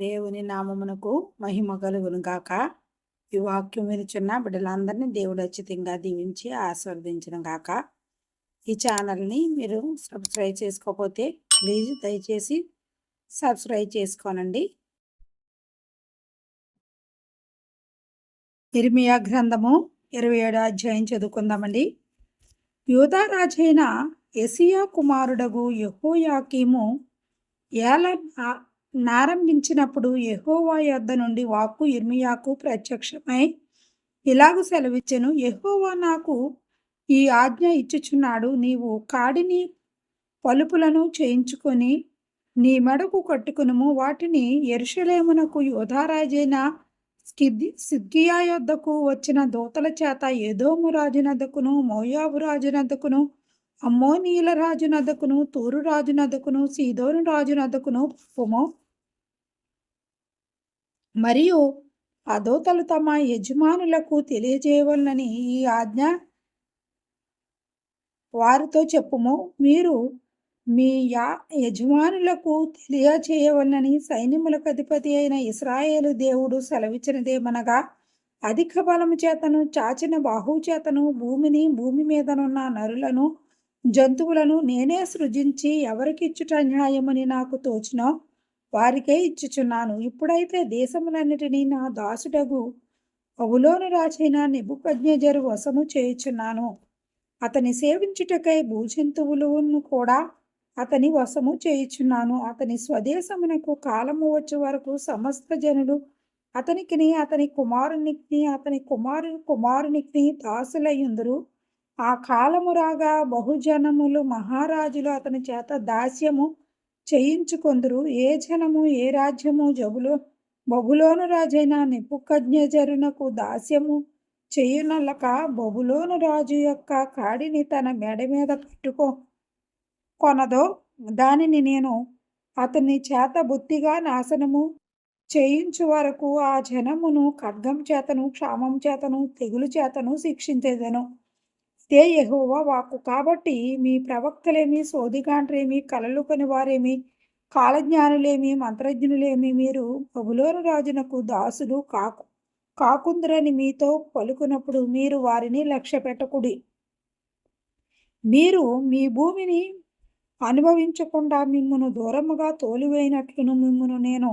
దేవుని నామమునకు మహిమ కలుగును గాక. ఈ వాక్యం వినిచున్న బిడ్డలందరినీ దేవుడు ఉచితంగా దీవించి ఆస్వాదించడం గాక. ఈ ఛానల్ని మీరు సబ్స్క్రైబ్ చేసుకోకపోతే ప్లీజ్ దయచేసి సబ్స్క్రైబ్ చేసుకోనండి. ఇర్మియా గ్రంథము ఇరవై ఏడు అధ్యాయం చదువుకుందామండి. యూదారాజైన ఎసియా కుమారుడగు యహోయాకీము ఏల నారంభించినప్పుడు యహోవా యొద్ద నుండి వాక్కు ఇర్మియాకు ప్రత్యక్షమై ఇలాగు సెలవిచ్చెను యహోవా నాకు ఈ ఆజ్ఞ ఇచ్చుచున్నాడు. నీవు కాడిని పలుపులను చేయించుకొని నీ మెడకు కట్టుకునుము. వాటిని ఎరుషలేమునకు యోధారాజైన స్కిద్ది సిద్గియా యొద్దకు వచ్చిన దూతల చేత ఏదోము రాజునద్దకును మోయాబు రాజునద్దకును అమ్మోనీల రాజునద్దకును తూరు రాజునద్దకును సీదోను రాజునద్దకును పంపుము మరియు అదోతలు తమ యజమానులకు తెలియజేయవలనని ఈ ఆజ్ఞ వారితో చెప్పుము. మీరు మీ యా యజమానులకు తెలియచేయవలనని సైన్యములకు అధిపతి అయిన ఇస్రాయేలు దేవుడు సెలవిచ్చినదేమనగా అధిక బలము చేతను చాచిన బాహువు చేతను భూమిని భూమి మీదనున్న నరులను జంతువులను నేనే సృజించి ఎవరికిచ్చుట న్యాయమని నాకు తోచినో? వారికే ఇచ్చుచున్నాను. ఇప్పుడైతే దేశములన్నిటినీ నా దాసుడగు అవులోను రాజైన నిబుపజ్ఞజరు వశము చేయుచున్నాను. అతని సేవించుటకై భూజంతువులను కూడా అతని వశము చేయుచున్నాను. అతని స్వదేశమునకు కాలము వచ్చే వరకు సమస్త జనులు అతనికిని అతని కుమారునికి అతని కుమారు కుమారునికి దాసులయ్యుందరు ఆ కాలము రాగా బహుజనములు మహారాజులు అతని చేత దాస్యము చేయించుకొందరు. ఏ జనము ఏ రాజ్యము జబులో బబులోను రాజైన నిపుకజ్ఞజరునకు దాస్యము చేయునలక బబులోను రాజు యొక్క కాడిని తన మెడ మీద పెట్టుకో కొనదో. దానిని నేను అతని చేత బొత్తిగా నాశనము చేయించు వరకు ఆ జనమును ఖడ్గం చేతను క్షామం చేతను తెగులు చేతను శిక్షించేదను. ఇదే యహోవా వాక్కు. కాబట్టి మీ ప్రవక్తలేమి సోదిగాండ్రేమి కలలు వారేమి కాలజ్ఞానులేమి మంత్రజ్ఞులేమి మీరు బబులోను రాజునకు దాసులు కాకు కాకుందరని మీతో పలుకున్నప్పుడు మీరు వారిని లక్ష్య పెట్టకుడి మీరు మీ భూమిని అనుభవించకుండా మిమ్మను దూరముగా తోలివేయినట్లును మిమ్మను నేను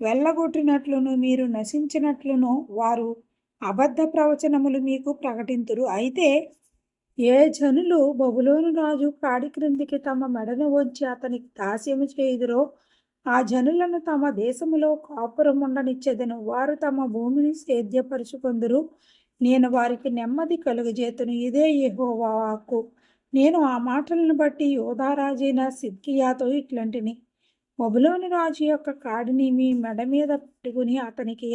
వెళ్ళగొట్టినట్లును మీరు నశించినట్లును వారు అబద్ధ ప్రవచనములు మీకు ప్రకటింతురు. అయితే ఏ జనులు బబులోను రాజు కాడి క్రిందికి తమ మెడను వంచి అతనికి దాస్యము చేయుదురో ఆ జనులను తమ దేశములో కాపురం ఉండనిచ్చేదను. వారు తమ భూమిని సేద్యపరుచుకుందరు. నేను వారికి నెమ్మది కలుగజేతును. ఇదే యెహోవాకు నేను ఆ మాటలను బట్టి యోధారాజైన సిద్కియాతో ఇట్లాంటిని. బబులోని రాజు యొక్క కాడిని మీ మెడ మీద పెట్టుకుని అతనికి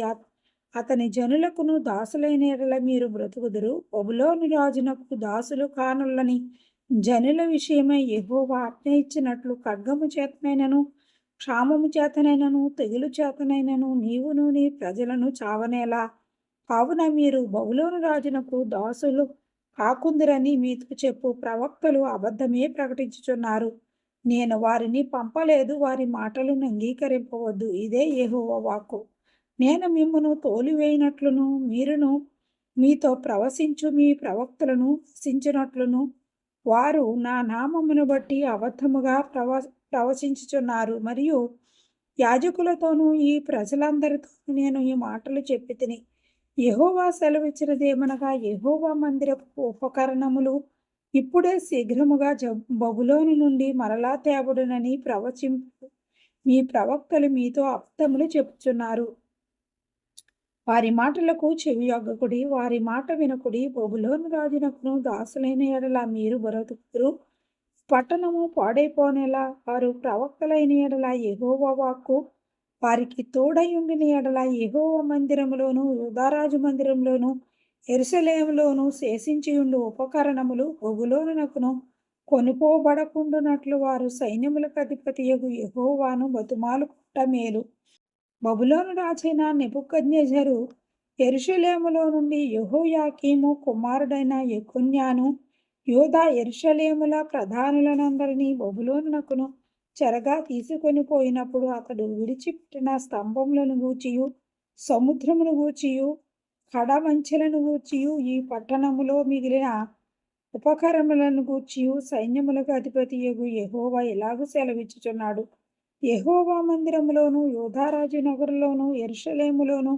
అతని జనులకును దాసులైన మీరు బ్రతుకుదురు. ఒబులోని రాజునకు దాసులు కానులని జనుల విషయమై ఎహోవా ఆజ్ఞ ఇచ్చినట్లు ఖడ్గము చేతనైనను క్షామము చేతనైనను తెగులు చేతనైనను నీవును నీ ప్రజలను చావనేలా. కావున మీరు బహులోని రాజునకు దాసులు కాకుందిరని మీకు చెప్పు. ప్రవక్తలు అబద్ధమే ప్రకటించుచున్నారు. నేను వారిని పంపలేదు వారి మాటలను అంగీకరింపవద్దు. ఇదే ఏహోవ వాక్కు. నేను మిమ్మను తోలివేయినట్లును మీరును మీతో ప్రవశించు మీ ప్రవక్తలను సించినట్లును వారు నా నామమును బట్టి అబద్ధముగా ప్రవ ప్రవశించుచున్నారు. మరియు యాజకులతోనూ ఈ ప్రజలందరితో నేను ఈ మాటలు చెప్పి తిని యహోవా సెలవిచ్చినదేమనగా యహోవా మందిరపు ఉపకరణములు ఇప్పుడే శీఘ్రముగా జ బబులోని నుండి మరలా తేబడునని ప్రవచింపు మీ ప్రవక్తలు మీతో అబద్ధములు చెప్పుచున్నారు. వారి మాటలకు చెవియొగ్గకుడి వారి మాట వినకుడి బొబులోను రాజునకును దాసులైన ఎడల మీరు బ్రతుకుతురు పట్టణము పాడైపోనేలా వారు ప్రవక్తలైన ఎడల ఎహోవ వాక్కు. వారికి తోడై ఉండిన ఎడల ఎహోవ మందిరములోను యుధారాజు మందిరంలోను ఎరుసలేములోను శేషించి ఉండు ఉపకరణములు బొగులోనునకును కొనుకోబడకుండునట్లు వారు సైన్యములకు అధిపతి యహోవాను బతుమాలు మేలు. బబులోను రాజైన నెబుకజ్ఞజరు ఎరుషలేములో నుండి యహోయాకీము కుమారుడైన యకున్యాను యోధా ఎరుషలేముల ప్రధానులనందరినీ బబులోనునకును చెరగా తీసుకొని పోయినప్పుడు అతడు విడిచిపెట్టిన స్తంభములను గూర్చియు సముద్రమును గూర్చియు కడమంచెలను గూర్చియు ఈ పట్టణములో మిగిలిన ఉపకరములను గూర్చియు సైన్యములకు అధిపతి యహోవా ఇలాగూ సెలవిచ్చుచున్నాడు? యహోవా మందిరంలోను యోధారాజు నగరులోను ఎరుషలేములోను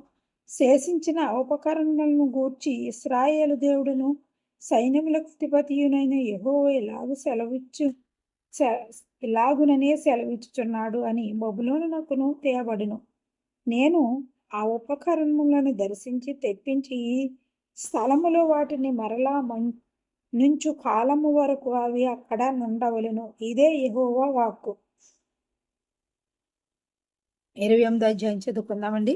శేషించిన ఉపకరణలను గూర్చి ఇస్రాయేలు దేవుడును సైన్యములకు అధిపతియునైన యహోవ ఇలాగు సెలవిచ్చు ఇలాగుననే సెలవిచ్చుచున్నాడు అని బబులోనునకును తేబడును నేను ఆ ఉపకరణములను దర్శించి తెప్పించి ఈ స్థలములో వాటిని మరలా నుంచు కాలము వరకు అవి అక్కడ నుండవలను. ఇదే యహోవా వాక్కు. ఇరవై ఎనిమిది అధ్యాయం చదువుకుందామండి.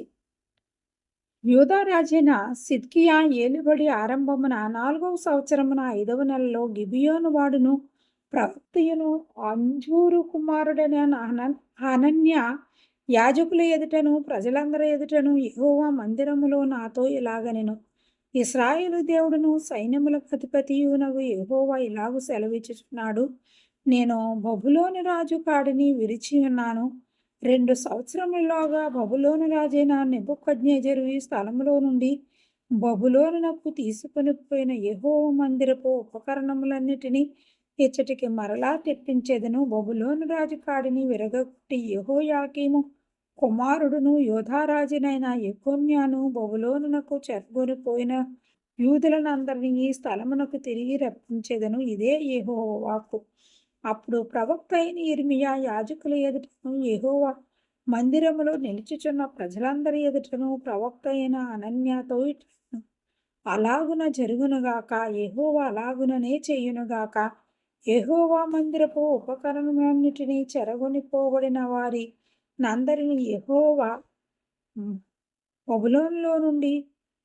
యూదారాజైన సిద్కియా ఏలుబడి ఆరంభమున నాలుగవ సంవత్సరమున ఐదవ నెలలో గిబియోను వాడును. ప్రవక్తయును అంజూరు కుమారుడైన అనన్య యాజకుల ఎదుటను ప్రజలందరి ఎదుటను యహోవా మందిరములో నాతో ఇలాగనెను. ఇస్రాయేలు దేవుడును సైన్యముల అధిపతియునగు యహోవా ఇలాగు సెలవిచ్చుచున్నాడు. నేను బబులోని రాజు కాడిని విరిచి ఉన్నాను. రెండు సంవత్సరములలోగా బబులోను రాజైన నెబుకజ్ఞేజరు ఈ స్థలంలో నుండి బబులోనునకు తీసుకొని పోయిన యహో మందిరపు ఉపకరణములన్నిటినీ ఇచ్చటికి మరలా తెప్పించేదను. బబులోను రాజు కాడిని విరగొట్టి యహోయాకీము కుమారుడును యోధారాజునైన యకోన్యాను బబులోనునకు చెరగొనిపోయిన యూదులనందరినీ ఈ స్థలమునకు తిరిగి రప్పించేదను. ఇదే యహో వాక్కు. అప్పుడు ప్రవక్త అయిన ఇర్మియా యాజకుల ఎదుటను ఎహోవా మందిరములో నిలిచిచున్న ప్రజలందరి ఎదుటను ప్రవక్త అయిన అనన్యతో అలాగున జరుగునుగాక ఎహోవా అలాగుననే చేయునుగాక ఎహోవా మందిరపు ఉపకరణములన్నిటినీ చెరగొనిపోబడిన వారి నందరిని ఎహోవా బబులోన్లో నుండి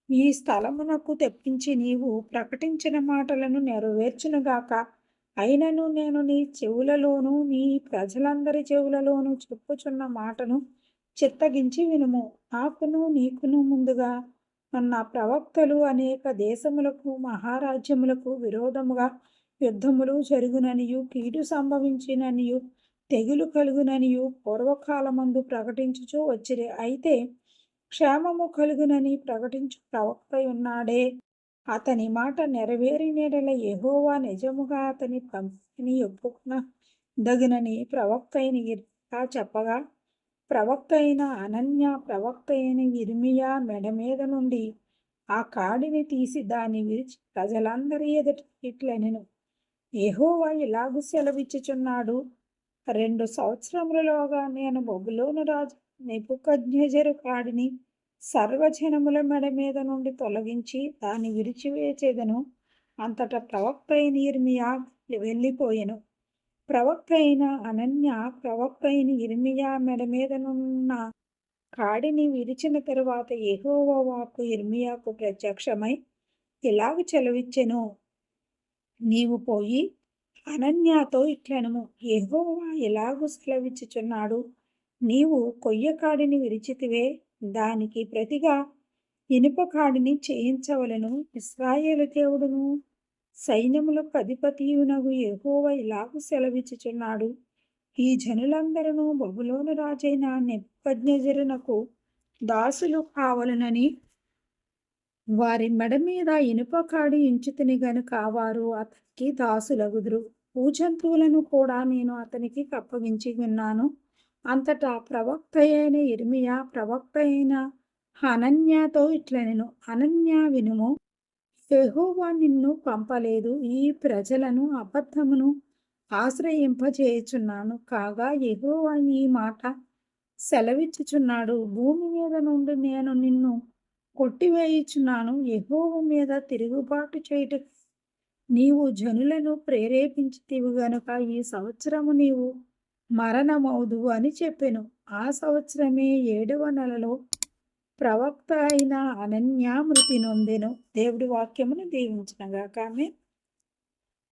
ఈ స్థలమునకు తెప్పించి నీవు ప్రకటించిన మాటలను నెరవేర్చునుగాక అయినను నేను నీ చెవులలోను నీ ప్రజలందరి చెవులలోను చెప్పుచున్న మాటను చిత్తగించి వినుము. నాకును నీకును ముందుగా ఉన్న ప్రవక్తలు అనేక దేశములకు మహారాజ్యములకు విరోధముగా యుద్ధములు జరుగుననియు కీడు సంభవించిననియు తెగులు కలుగుననియు పూర్వకాలమందు ప్రకటించుచూ వచ్చిరి. అయితే క్షేమము కలుగునని ప్రకటించు ప్రవక్త ఉన్నాడే. అతని మాట నెరవేరి నెడల ఎహోవా నిజముగా అతని పంపిణీ ఒప్పుకున్న దగినని ప్రవక్త అయిన ఇర్మియా చెప్పగా ప్రవక్త అయిన అనన్య ప్రవక్త అయిన ఇర్మియా మెడ మీద నుండి ఆ కాడిని తీసి దాన్ని విరిచి ప్రజలందరి ఎదుట ఇట్లనెను. ఏహోవా ఇలాగు సెలవిచ్చుచున్నాడు. రెండు సంవత్సరములలోగా నేను బొబులోను రాజు నెపుకజ్ఞజరు కాడిని సర్వజనముల మెడ మీద నుండి తొలగించి దాన్ని విరిచివేచేదను. అంతటా ప్రవక్త అయిన ఇర్మియా వెళ్ళిపోయెను. ప్రవక్త అయిన అనన్య ప్రవక్త అయిన ఇర్మియా మెడ మీదనున్న కాడిని విరిచిన తరువాత ఎహోవాకు ఇర్మియాకు ప్రత్యక్షమై ఇలాగ చెలవిచ్చెను నీవు పోయి అనన్యాతో ఇట్లనము. ఎహోవా ఇలాగూ సెలవిచ్చుచున్నాడు. నీవు కొయ్యకాడిని విరిచితివే దానికి ప్రతిగా ఇనుపకాడిని చేయించవలను. ఇస్రాయేలు దేవుడును సైన్యములకు అధిపతియునగు ఎహోవ ఇలాగు సెలవిచ్చుచున్నాడు. ఈ జనులందరూ బబులోను రాజైన నెప్పజ్ఞజరునకు దాసులు కావలనని వారి మెడ మీద ఇనుపకాడి ఇంచుతుని గనుక వారు అతనికి దాసులగుదురు. భూజంతువులను కూడా నేను అతనికి కప్పగించి ఉన్నాను. అంతటా ప్రవక్త అయిన ఇర్మియా ప్రవక్త అయిన అనన్యాతో ఇట్లనెను అనన్య వినుము యహోవా నిన్ను పంపలేదు ఈ ప్రజలను అబద్ధమును ఆశ్రయింపజేయుచున్నాను. కాగా యహోవా ఈ మాట సెలవిచ్చుచున్నాడు. భూమి మీద నుండి నేను నిన్ను కొట్టివేయుచున్నాను. యహోవ మీద తిరుగుబాటు చేయటం నీవు జనులను ప్రేరేపించితివు గనుక ఈ సంవత్సరము నీవు మరణమవుదు అని చెప్పెను. ఆ సంవత్సరమే ఏడవ నెలలో ప్రవక్త అయిన అనన్యా మృతి నొందెను. దేవుడి వాక్యమును దీవించినగాక. ఆమె